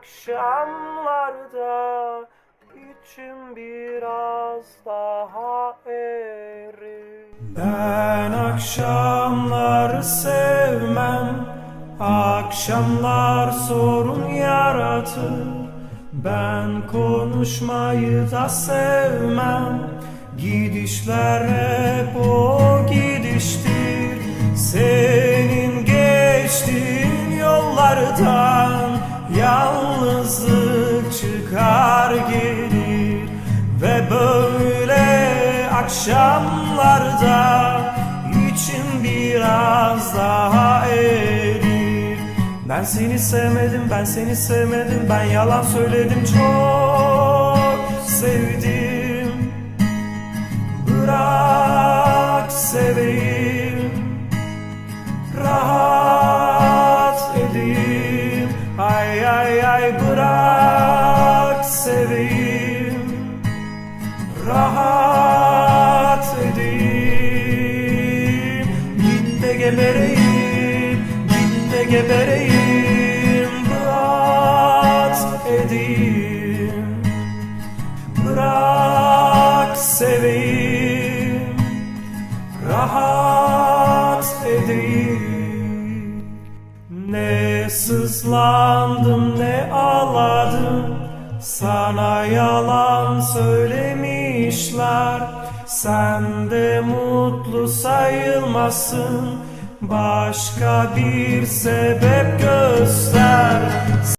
akşamlarda içim biraz daha erir. Ben akşamları sevmem Akşamlar sorun yaratır. Ben konuşmayı da sevmem Gidişler hep o gidiştir. Senin geçtiğin yollardan Yalnızlık çıkar gelir. Ve böyle akşamlarda içim biraz daha erir. Ben seni sevmedim, ben seni sevmedim Ben yalan söyledim, çok sevdim. Bırak seveyim Rahat edeyim Ay ay ay bırak seveyim. Rahat edeyim. Git de gebereyim Git de gebereyim. Rahat edeyim. Bırak seveyim sızlandım ne ağladım? Sana yalan söylemişler. Sen de mutlu sayılmasın Başka bir sebep göster